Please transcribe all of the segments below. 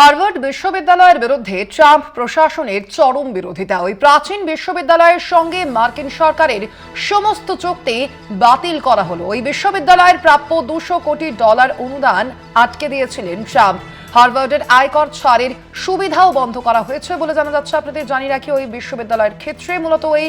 Harvard বিশ্ববিদ্যালয়ের বিরুদ্ধে Trump প্রশাসনের চরম বিরোধিতা। ওই প্রাচীন বিশ্ববিদ্যালয়ের সঙ্গে মার্কিন সরকারের সমস্ত চুক্তি বাতিল করা হলো। ওই বিশ্ববিদ্যালয়ের প্রাপ্য দুশো কোটি ডলার অনুদান আটকে দিয়েছিলেন ট্রাম্প। হার্ভার্ডের আয়কর ছাড়ের সুবিধাও বন্ধ করা হয়েছে বলে জানা যাচ্ছে। আপনাদের জানিয়ে রাখি, ওই বিশ্ববিদ্যালয়ের ক্ষেত্রে মূলত ওই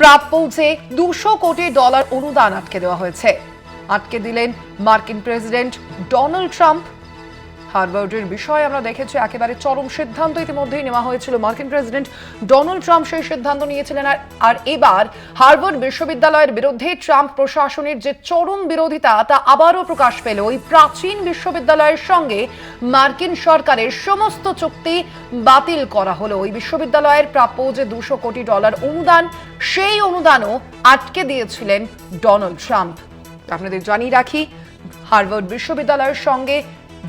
প্রাপ্য যে দুশো কোটি ডলার অনুদান আটকে দেওয়া হয়েছে। আটকে দিলেন মার্কিন প্রেসিডেন্ট ডোনাল্ড ট্রাম্প। হার্ভার্ডের বিষয়ে আমরা দেখেছি, একেবারে চরম সিদ্ধান্ত ইতিমধ্যেই নেওয়া হয়েছিল। মার্কিন প্রেসিডেন্ট ডোনাল্ড ট্রাম্প সেই সিদ্ধান্ত নিয়েছিলেন। আর আর এবার হার্ভার্ড বিশ্ববিদ্যালয়ের বিরুদ্ধে ট্রাম্প প্রশাসনের যে চরম বিরোধিতা, তা আবারও প্রকাশ পেল। ওই প্রাচীন বিশ্ববিদ্যালয়ের সঙ্গে মার্কিন সরকারের সমস্ত চুক্তি বাতিল করা হলো। ওই বিশ্ববিদ্যালয়ের প্রাপ্য যে দুশো কোটি ডলার অনুদান, সেই অনুদানও আটকে দিয়েছিলেন ডোনাল্ড ট্রাম্প। আপনাদের জানিয়ে রাখি, হার্ভার্ড বিশ্ববিদ্যালয়ের সঙ্গে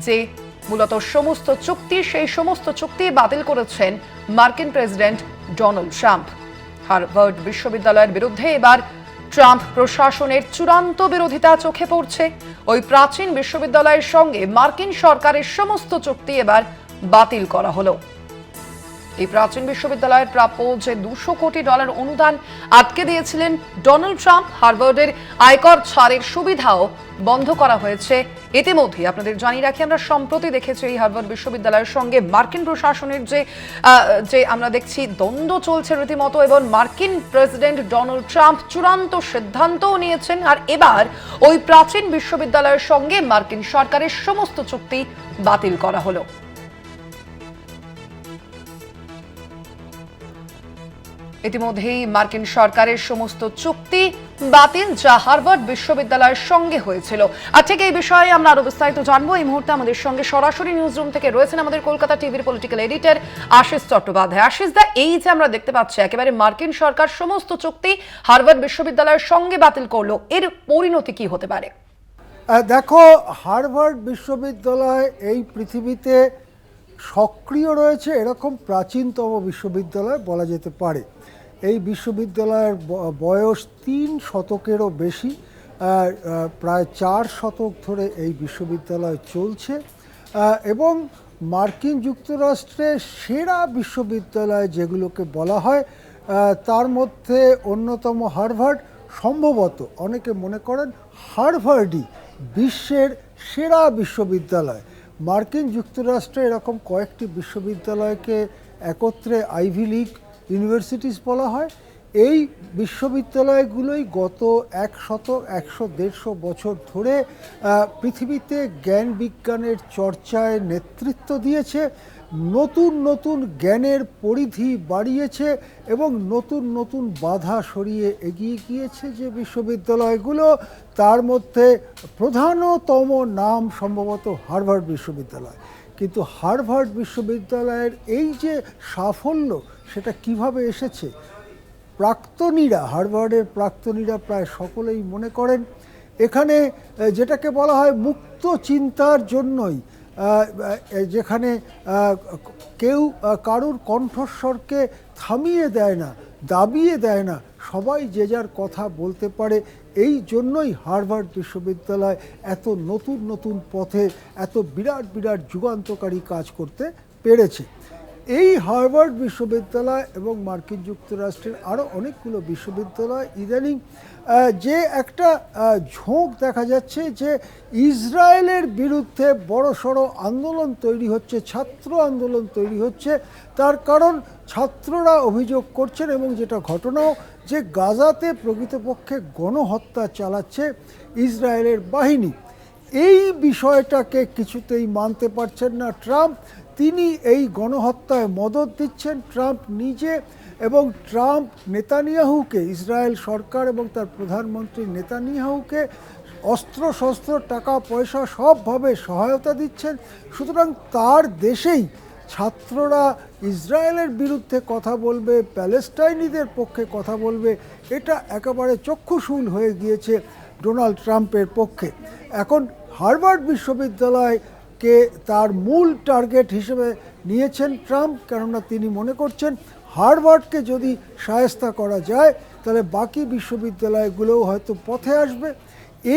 যে মূলত সমস্ত চুক্তি, সেই সমস্ত চুক্তি বাতিল করেছেন মার্কিন প্রেসিডেন্ট ডোনাল্ড ট্রাম্প। হার্ভার্ড বিশ্ববিদ্যালয়ের বিরুদ্ধে এবার ট্রাম্প প্রশাসনের চূড়ান্ত বিরোধিতা চোখে পড়ছে। ওই প্রাচীন বিশ্ববিদ্যালয়ের সঙ্গে মার্কিন সরকারের সমস্ত চুক্তি এবার বাতিল করা হলো। এই প্রাচীন বিশ্ববিদ্যালয়ের প্রাপ্য যে দুশো কোটি ডলার অনুদান আটকে দিয়েছিলেন ডোনাল্ড ট্রাম্প, হার্ভার্ডের আয়কর ছাড়ের সুবিধাও বন্ধ করা হয়েছে ইতিমধ্যেই আপনাদের জানিয়ে রাখি, আমরা সম্প্রতি দেখেছি এই হার্ভার্ড বিশ্ববিদ্যালয়ের সঙ্গে মার্কিন প্রশাসনের যে যে আমরা দেখছি দ্বন্দ্ব চলছে রীতিমতো এবং মার্কিন প্রেসিডেন্ট ডোনাল্ড ট্রাম্প চূড়ান্ত সিদ্ধান্তও নিয়েছেন। আর এবার ওই প্রাচীন বিশ্ববিদ্যালয়ের সঙ্গে মার্কিন সরকারের সমস্ত চুক্তি বাতিল করা হলো। ইতিমধ্যেই মার্কিন সরকারের সমস্ত চুক্তি বাতিল যা হার্ভার্ড বিশ্ববিদ্যালয়ের সঙ্গে হয়েছিল। আর ঠিক এই বিষয়ে আমরা আরও বিস্তারিত জানব। এই মুহূর্তে আমাদের সঙ্গে সরাসরি নিউজ রুম থেকে রয়েছেন আমাদের কলকাতা টিভির পলিটিক্যাল এডিটর আশিস চট্টোপাধ্যায়। আশিস দা, এই যে আমরা দেখতে পাচ্ছি, একেবারে মার্কিন সরকার সমস্ত চুক্তি হার্ভার্ড বিশ্ববিদ্যালয়ের সঙ্গে বাতিল করল। এর পরিণতি কি হতে পারে? দেখো, হার্ভার্ড বিশ্ববিদ্যালয় এই পৃথিবীতে সক্রিয় রয়েছে এরকম প্রাচীনতম বিশ্ববিদ্যালয় বলা যেতে পারে। এই বিশ্ববিদ্যালয়ের বয়স তিন শতকেরও বেশি প্রায় চার শতক ধরে এই বিশ্ববিদ্যালয় চলছে। এবং মার্কিন যুক্তরাষ্ট্রের সেরা বিশ্ববিদ্যালয় যেগুলোকে বলা হয় তার মধ্যে অন্যতম হার্ভার্ড, সম্ভবত অনেকে মনে করেন হার্ভার্ডই বিশ্বের সেরা বিশ্ববিদ্যালয়। মার্কিন যুক্তরাষ্ট্রে এরকম কয়েকটি বিশ্ববিদ্যালয়কে একত্রে আইভি লীগ ইউনিভার্সিটিস বলা হয়। এই বিশ্ববিদ্যালয়গুলোই গত একশত একশো দেড়শো বছর ধরে পৃথিবীতে জ্ঞান বিজ্ঞানের চর্চায় নেতৃত্ব দিয়েছে, নতুন নতুন জ্ঞানের পরিধি বাড়িয়েছে এবং নতুন নতুন বাধা সরিয়ে এগিয়ে গিয়েছে যে বিশ্ববিদ্যালয়গুলো। তার মধ্যে প্রধানতম নাম সম্ভবত হার্ভার্ড বিশ্ববিদ্যালয়। কিন্তু হার্ভার্ড বিশ্ববিদ্যালয়ের এই যে সাফল্য সেটা কীভাবে এসেছে? প্রাক্তনীরা, হার্ভার্ডের প্রাক্তনীরা প্রায় সকলেই মনে করেন, এখানে যেটাকে বলা হয় মুক্ত চিন্তার জন্যই যেখানে কেউ কারুর কণ্ঠস্বরকে থামিয়ে দেয় না, দাবিয়ে দেয় না, সবাই যে যার কথা বলতে পারে, এই জন্যই হার্ভার্ড বিশ্ববিদ্যালয় এত নতুন নতুন পথে এত বিরাট বিরাট যুগান্তকারী কাজ করতে পেরেছে। এই হার্ভার্ড বিশ্ববিদ্যালয় এবং মার্কিন যুক্তরাষ্ট্রের আরও অনেকগুলো বিশ্ববিদ্যালয় ইদানিং যে একটা ঝোঁক দেখা যাচ্ছে যে ইসরায়েলের বিরুদ্ধে বড় সড়ো আন্দোলন তৈরি হচ্ছে, ছাত্র আন্দোলন তৈরি হচ্ছে। তার কারণ ছাত্ররা অভিযোগ করছেন এবং যেটা ঘটনাও যে গাজাতে প্রকৃতপক্ষে গণহত্যা চালাচ্ছে ইসরায়েলের বাহিনী। এই বিষয়টাকে কিছুতেই মানতে পারছেন না ট্রাম্প। তিনি এই গণহত্যায় মদত দিচ্ছেন ট্রাম্প নিজে এবং ট্রাম্প নেতানিয়াহুকে, ইসরায়েল সরকার এবং তার প্রধানমন্ত্রী নেতানিয়াহুকে অস্ত্র শস্ত্র টাকা, পয়সা সবভাবে সহায়তা দিচ্ছেন। সুতরাং তার দেশেই ছাত্ররা ইসরায়েলের বিরুদ্ধে কথা বলবে, প্যালেস্টাইনিদের পক্ষে কথা বলবে, এটা একেবারে চক্ষুশূল হয়ে গিয়েছে ডোনাল্ড ট্রাম্পের পক্ষে। এখন হার্ভার্ড বিশ্ববিদ্যালয়কে তার মূল টার্গেট হিসেবে নিয়েছেন ট্রাম্প, কেননা তিনি মনে করছেন হার্ভার্ডকে যদি সায়স্তা করা যায়, তাহলে বাকি বিশ্ববিদ্যালয়গুলোও হয়তো পথে আসবে।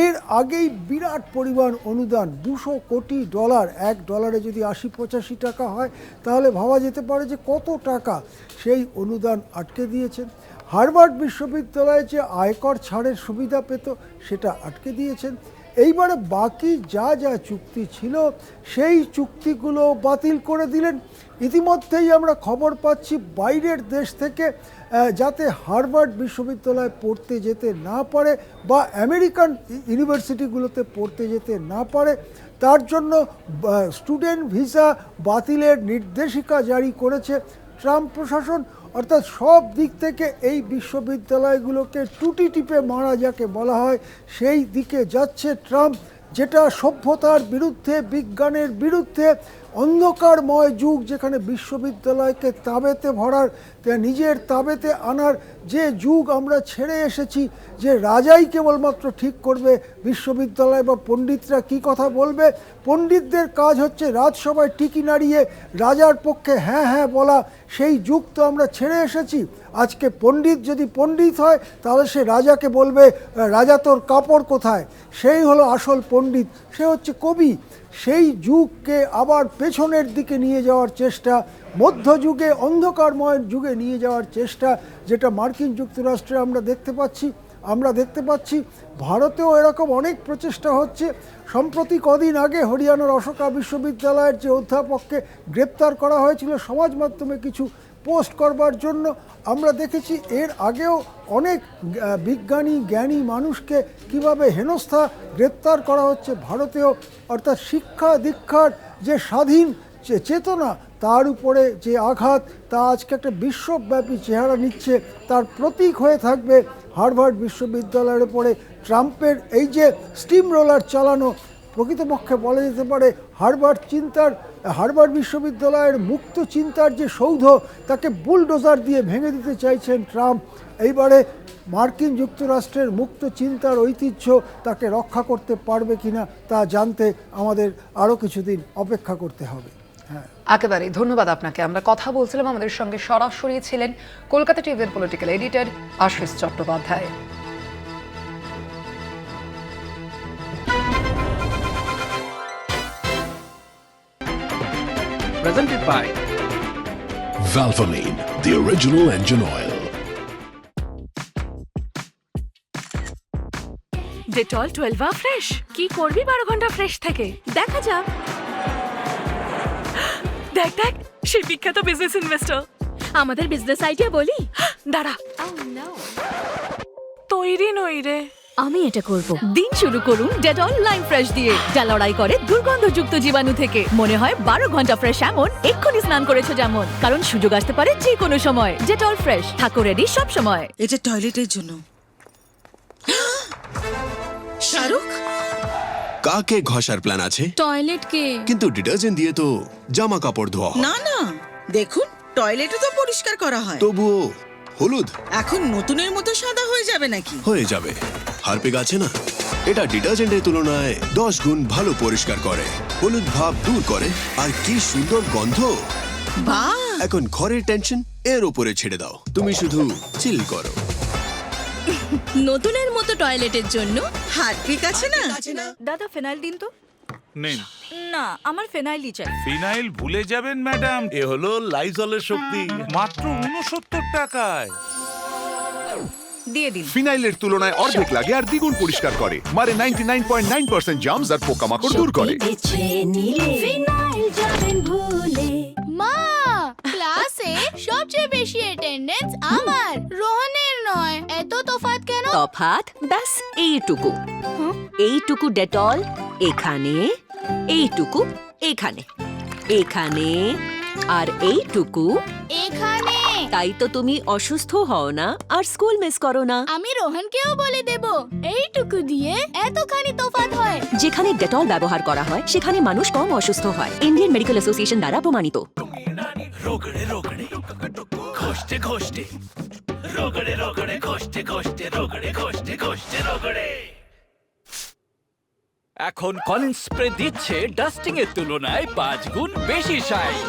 এর আগেই বিরাট পরিমাণ অনুদান, দুশো কোটি ডলার, এক ডলারে যদি আশি পঁচাশি টাকা হয়, তাহলে ভাবা যেতে পারে যে কত টাকা সেই অনুদান আটকে দিয়েছেন। হার্ভার্ড বিশ্ববিদ্যালয়ে যে আয়কর ছাড়ের সুবিধা পেত, সেটা আটকে দিয়েছেন। এইবারে বাকি যা যা চুক্তি ছিল, সেই চুক্তিগুলো বাতিল করে দিলেন। ইতিমধ্যেই আমরা খবর পাচ্ছি, বাইরের দেশ থেকে যাতে হার্ভার্ড বিশ্ববিদ্যালয়ে পড়তে যেতে না পারে বা আমেরিকান ইউনিভার্সিটিগুলোতে পড়তে যেতে না পারে, তার জন্য স্টুডেন্ট ভিসা বাতিলের নির্দেশিকা জারি করেছে ট্রাম্প প্রশাসন। অর্থাৎ সব দিক থেকে এই বিশ্ববিদ্যালয়গুলোকে টুটি টিপে মারা যাকে বলা হয়, সেই দিকে যাচ্ছে ট্রাম্প, যেটা সভ্যতার বিরুদ্ধে, বিজ্ঞানের বিরুদ্ধে অন্ধকারময় যুগ যেখানে বিশ্ববিদ্যালয়কে তাবেতে ভরার নিজের তাবেতে আনার যে যুগ আমরা ছেড়ে এসেছি, যে রাজাই কেবলমাত্র ঠিক করবে বিশ্ববিদ্যালয় বা পণ্ডিতরা কি কথা বলবে? পণ্ডিতদের কাজ হচ্ছে রাজসভায় টিকি নাড়িয়ে রাজার পক্ষে হ্যাঁ হ্যাঁ বলা। সেই যুগ তো আমরা ছেড়ে এসেছি। আজকে পণ্ডিত যদি পণ্ডিত হয়, তাহলে সে রাজাকে বলবে, রাজা তোর কাপড় কোথায়? সেই হলো আসল পণ্ডিত। সে হচ্ছে কবি। সেই যুগকে আবার পেছনের দিকে নিয়ে যাওয়ার চেষ্টা মধ্যযুগে অন্ধকারময় যুগে নিয়ে যাওয়ার চেষ্টা, যেটা মার্কিন যুক্তরাষ্ট্রে আমরা দেখতে পাচ্ছি। আমরা দেখতে পাচ্ছি, ভারতেও এরকম অনেক প্রচেষ্টা হচ্ছে। সম্প্রতি কদিন আগে হরিয়ানার অশোকা বিশ্ববিদ্যালয়ের যে অধ্যাপককে গ্রেপ্তার করা হয়েছিল, সমাজ মাধ্যমে কিছু পোস্ট করবার জন্য আমরা দেখেছি এর আগেও অনেক বিজ্ঞানী, জ্ঞানী মানুষকে কীভাবে হেনস্থা গ্রেপ্তার করা হচ্ছে ভারতেও, অর্থাৎ শিক্ষা দীক্ষার যে স্বাধীন যে চেতনা, তার উপরে যে আঘাত, তা আজকে একটা বিশ্বব্যাপী চেহারা নিচ্ছে, তার প্রতীক হয়ে থাকবে হার্ভার্ড বিশ্ববিদ্যালয়ের উপরে ট্রাম্পের এই যে স্টিম রোলার চালানো প্রকৃতপক্ষে বলা যেতে পারে হার্ভার্ড চিন্তার, হার্ভার্ড বিশ্ববিদ্যালয়ের মুক্ত চিন্তার যে সৌধ, তাকে বুলডোজার দিয়ে ভেঙে দিতে চাইছেন ট্রাম্প। এইবারে মার্কিন যুক্তরাষ্ট্রের মুক্ত চিন্তার ঐতিহ্য তাকে রক্ষা করতে পারবে কিনা তা জানতে আমাদের আরও কিছুদিন অপেক্ষা করতে হবে। হ্যাঁ। একেবারে ধন্যবাদ আপনাকে। আমরা কথা বলছিলাম, আমাদের সঙ্গে সরাসরি ছিলেন কলকাতা টিভির political editor Ashis Chattopadhyay. Presented by Valvoline, the original engine oil. Dettol twelve fresh কি করবি বারো ঘণ্টা ফ্রেশ থেকে? দেখা যাক। দেখ দেখ সেই বিখ্যাত বিজনেস ইনভেস্টর আমাদের বিজনেস আইডিয়া বলি? দাঁড়া। তৈরি নই রে। আমি এটা করব। দিন শুরু করুন ডেটল লাইম ফ্রেশ দিয়ে। যা লড়াই করে দুর্গন্ধযুক্ত জীবাণু থেকে। মনে হয় বারো ঘণ্টা ফ্রেশ এমন এক্ষুনি স্নান করেছ যেমন। কারণ সুযোগ আসতে পারে যে কোনো সময় ডেটল ফ্রেশ থাকো রেডি সব সময়। এটা টয়লেটের জন্য। শাহরুখ? কাকে ঘষার প্ল্যান আছে? টয়লেট কে? কিন্তু ডিটারজেন্ট দিয়ে তো জামা কাপড় ধোয়া হয়। না না। দেখুন টয়লেটও তো পরিষ্কার করা হয়। তবুও হলুদ। এখন নতুনের মতো সাদা হয়ে যাবে নাকি? হয়ে যাবে। হারপিক আছে না? এটা ডিটারজেন্টের তুলনায় দশ গুণ ভালো পরিষ্কার করে। হলুদ ভাব দূর করে। আর কি সুন্দর গন্ধ! বাহ! এখন ঘরের টেনশন এর উপরে ছেড়ে দাও। তুমি শুধু চিল করো। নতুনের মতো টয়লেটের জন্য হারপিক আছে না? দাদা ফেনাইল দিন তো। নিন। না আমার ফেনাইলই চাই। ফিনাইল ভুলে যাবেন ম্যাডাম এ হলো লাইজলের শক্তি। মাত্র উনসত্তর টাকায়। দিয়ে দিন। ফিনাইলের তুলনায় অর্ধেক লাগে আর দ্বিগুণ পরিষ্কার করে। মারে ninety nine point nine percent germs আর পোকামাকড় দূর করে। মা ক্লাসে সবচেয়ে বেশি অ্যাটেন্ডেন্স আমার রোহনের নয়। এত তফাৎ কেন? তফাৎ? ব্যাস এইটুকু। এইটুকু ডেটল এখানে এইটুকু এখানে। এখানে আর এইটুকু তাই তো তুমি অসুস্থ হও না আর স্কুল মিস করো না। আমি রোহনকেও বলে দেব এইটুকু দিয়ে এতখানি তফাৎ হয়। যেখানে ডেটল ব্যবহার করা হয় সেখানে মানুষ কম অসুস্থ হয়। ইন্ডিয়ান মেডিকেল অ্যাসোসিয়েশন দ্বারা প্রমাণিত। রোগড়ে রোগড়ে ঘষতে ঘষতে রোগড়ে রোগড়ে ঘষতে ঘষতে রোগড়ে ঘষতে ঘষতে রোগড়ে। এখন কলিন স্প্রে দিচ্ছে ডাস্টিং এর তুলনায় পাঁচ গুণ বেশি শাইন